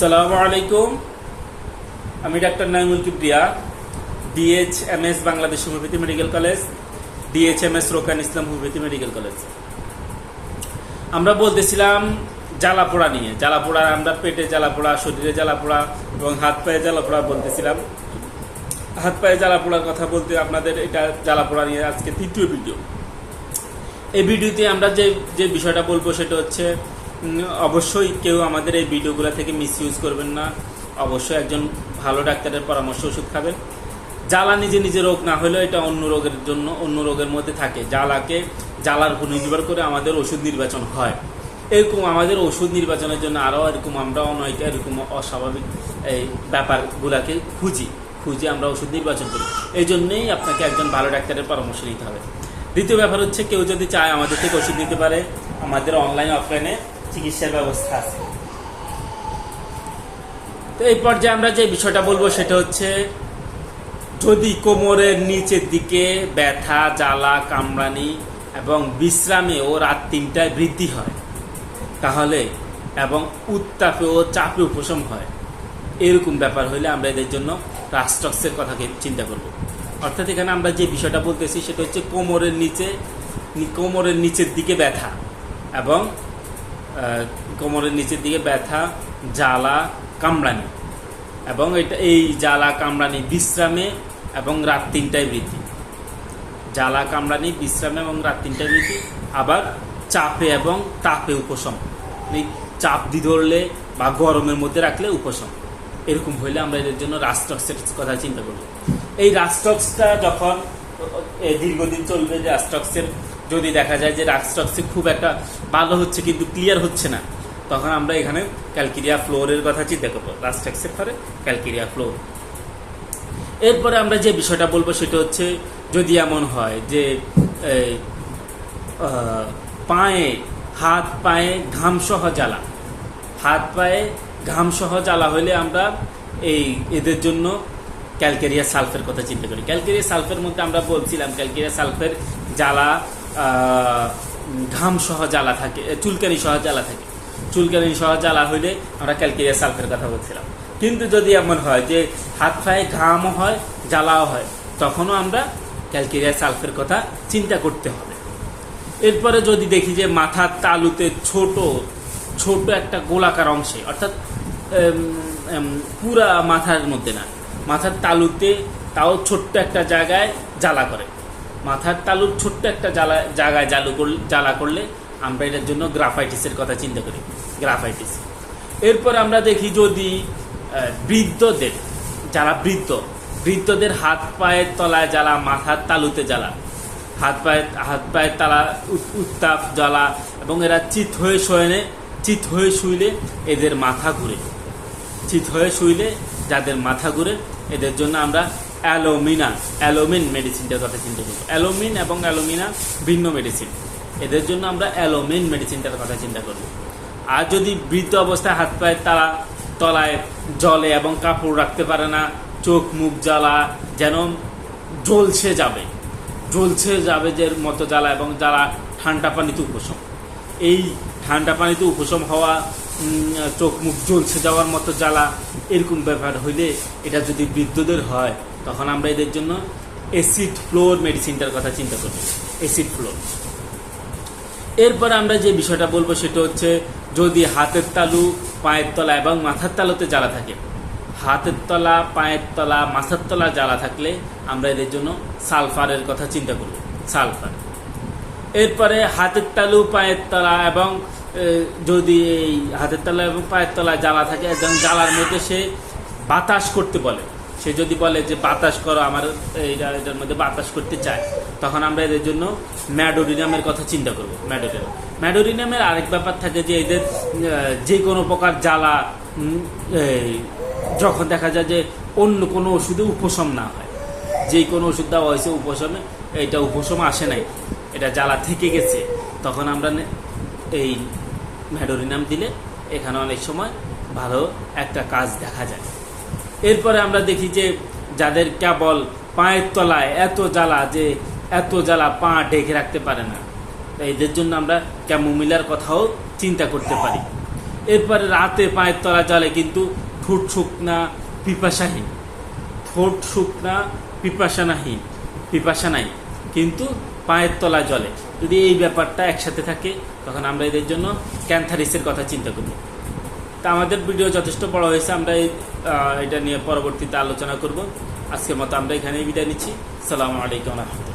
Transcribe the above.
সালামু আলাইকুম। আমি doctor Naimul Kibria D H M S Bangladesh homeopathy medical college D H M S Rokan Islam homeopathy medical college. আমরা বলতেছিলাম জ্বালা পোড়া নিয়ে। জ্বালা পোড়া আমরা পেটে জ্বালা পোড়া শরীরে জ্বালা পোড়া এবং হাত পায়ে জ্বালা পোড়া বলতেছিলাম। হাত পায়ে জ্বালা পোড়ার কথা বলতে আপনাদের এটা জ্বালা পোড়া নিয়ে আজকে তৃতীয় ভিডিও। এই ভিডিওতে আমরা যে যে বিষয়টা বলব সেটা হচ্ছে অবশ্যই কেউ আমাদের এই ভিডিওগুলো থেকে মিস ইউজ করবেন না। অবশ্যই একজন ভালো ডাক্তারের পরামর্শ ওষুধ খাবেন। জ্বালা নিজে নিজে রোগ না হলেও এটা অন্য রোগের জন্য, অন্য রোগের মধ্যে থাকে। জ্বালাকে, জ্বালার উপর নির্ভর করে আমাদের ওষুধ নির্বাচন হয়। এরকম আমাদের ওষুধ নির্বাচনের জন্য আরও এরকম আমরা অনেক, এরকম অস্বাভাবিক এই ব্যাপারগুলাকে খুঁজি। খুঁজে আমরা ওষুধ নির্বাচন করি। এই জন্যেই আপনাকে একজন ভালো ডাক্তারের পরামর্শ নিতে হবে। দ্বিতীয় ব্যাপার হচ্ছে, কেউ যদি চায় আমাদের থেকে ওষুধ নিতে পারে, আমাদের অনলাইন অফলাইনে চিকিৎসার ব্যবস্থা আছে। তো এই পর্যায়ে আমরা যে বিষয়টা বলব সেটা হচ্ছে, যদি কোমরের নিচের দিকে ব্যথা, জ্বালা, কামড়ানি এবং বিশ্রামে ও রাত তিনটায় বৃদ্ধি হয়, তাহলে এবং উত্তাপে ও চাপে উপশম হয়, এরকম ব্যাপার হলে আমরা এদের জন্য রাস্টক্সের কথাকে চিন্তা করব। অর্থাৎ এখানে আমরা যে বিষয়টা বলতেছি সেটা হচ্ছে কোমরের নিচে কোমরের নিচের দিকে ব্যথা এবং কোমরের নিচের দিকে ব্যথা, জ্বালা, কামড়ানি। এবং এটা এই জ্বালা, কামড়ানি বিশ্রামে এবং রাত তিনটায় বৃদ্ধি জ্বালা, কামড়ানি, বিশ্রামে এবং রাত তিনটায় বৃদ্ধি আবার চাপে এবং তাপে উপশম। এই চাপ দিয়ে ধরলে বা গরমের মধ্যে রাখলে উপশম। এরকম হইলে আমরা এদের জন্য রাস্টক্সের কথা চিন্তা করব এই রাস্টক্সটা যখন দীর্ঘদিন চলবে যে রাস্টক্সের যদি দেখা যায় যে রাস্টক্সে খুব একটা ভালো হচ্ছে কিন্তু ক্লিয়ার হচ্ছে না, তখন আমরা এখানে ক্যালকিরিয়া ফ্লোরের কথা চিন্তা করব। রাস্টক্সের পরে ক্যালকিরিয়া ফ্লোর এরপরে আমরা যে বিষয়টা বলব সেটা হচ্ছে যদি এমন হয় যে পায়ে, হাত পায়ে ঘামসহ জ্বালা। হাত পায়ে ঘামসহ জ্বালা হলে আমরা এই এদের জন্য ক্যালকেরিয়া সালফের কথা চিন্তা করি। ক্যালকেরিয়া সালফের মধ্যে আমরা বলছিলাম ক্যালকেরিয়া সালফের জ্বালা ঘাম সহ জ্বালা থাকে চুলকানি সহ জ্বালা থাকে। চুলকানি সহ জ্বালা হইলে আমরা ক্যালকেরিয়া সালফের কথা বলছিলাম। কিন্তু যদি এমন হয় যে হাত পায়ে ঘামও হয়, জ্বালাও হয়, তখনও আমরা ক্যালকেরিয়া সালফের কথা চিন্তা করতে হবে। এরপরে যদি দেখি যে মাথার তালুতে ছোট ছোট একটা গোলাকার অংশে, অর্থাৎ পুরা মাথার মধ্যে না, মাথার তালুতে তাও ছোট্ট একটা জায়গায় জ্বালা করে। মাথার তালুর ছোট্ট একটা জ্বালা জায়গায় জালু করলে জ্বালা করলে আমরা এটার জন্য গ্রাফাইটিসের কথা চিন্তা করি। গ্রাফাইটিস। এরপর আমরা দেখি যদি বৃদ্ধদের, যারা বৃদ্ধ, বৃদ্ধদের হাত পায়ের তলায় জ্বালা, মাথার তালুতে জ্বালা, হাত পায়ে হাত পায়ের তালা উত- উত্তাপ জ্বালা এবং এরা চিত হয়ে শোয়েনে, চিত হয়ে শুইলে এদের মাথা ঘুরে। চিত হয়ে শুইলে যাদের মাথা ঘুরে, এদের জন্য আমরা অ্যালোমিনা, অ্যালোমিন মেডিসিনটার কথা চিন্তা করব অ্যালোমিন এবং অ্যালোমিনা ভিন্ন মেডিসিন এদের জন্য আমরা অ্যালোমিন মেডিসিনটার কথা চিন্তা করব আর যদি বৃদ্ধ অবস্থায় হাত পায়ের তারা, তলায় জলে এবং কাপড় রাখতে পারে না, চোখ মুখ জ্বালা, যেন জ্বলছে যাবে। জ্বলছে যাবে যে মতো জ্বালা এবং জ্বালা ঠান্ডা পানিতে উপশম। এই ঠান্ডা পানিতে উপশম হওয়া চোখ মুখ জ্বলছে যাওয়ার মতো জ্বালা এরকম ব্যাপার হইলে এটা যদি বৃদ্ধদের হয় তখন আমরা এদের জন্য অ্যাসিড ফ্লোর মেডিসিনটার কথা চিন্তা করব অ্যাসিড ফ্লোর এরপরে আমরা যে বিষয়টা বলব সেটা হচ্ছে, যদি হাতের তালু, পায়ের তলা এবং মাথার তালুতে জ্বালা থাকে, হাতের তলা, পায়ের তলা, মাথার তলা জ্বালা থাকলে আমরা এদের জন্য সালফারের কথা চিন্তা করব। সালফার। এরপরে হাতের তালু, পায়ের তলা এবং যদি এই হাতের তলা এবং পায়ের তলা জ্বালা থাকে এবং জ্বালার মধ্যে সে বাতাস করতে বলে। সে যদি বলে যে বাতাস করো, আমার এইটা এটার মধ্যে বাতাস করতে চায়, তখন আমরা এদের জন্য ম্যাডোরিনামের কথা চিন্তা করব ম্যাডোরিনাম ম্যাডোরিনামের আরেক ব্যাপার থাকে যে এদের যে কোনো প্রকার জ্বালা যখন দেখা যায় যে অন্য কোনো ওষুধে উপশম না হয়, যে কোনো ওষুধ দেওয়া হয়েছে উপশমে এটা উপশম আসে নাই, এটা জ্বালা থেকে গেছে, তখন আমরা এই ম্যাডোরিনাম দিলে এখানে অনেক সময় ভালো একটা কাজ দেখা যায়। এরপরে আমরা দেখি যে যাদের কেবল পায়ের তলায় এত জ্বালা যে এত জ্বালা পা ঢেকে রাখতে পারে না এদের জন্য আমরা ক্যামোমিলার কথাও চিন্তা করতে পারি। এরপরে রাতে পায়ের তলা জলে কিন্তু ঠোঁট শুকনা পিপাসাহীন, ঠোঁট শুকনা পিপাসানাহীন পিপাসা নাই কিন্তু পায়ের তলা জলে যদি এই ব্যাপারটা একসাথে থাকে, তখন আমরা এদের জন্য ক্যান্থারিসের কথা চিন্তা করি। তা আমাদের ভিডিও যথেষ্ট বড় হয়েছে আমরা এটা নিয়ে পরবর্তীতে আলোচনা করব। আজকের মতো আমরা এখানেই বিদায় নিচ্ছি। সালামু আলাইকুম রহমতুল্লাহ।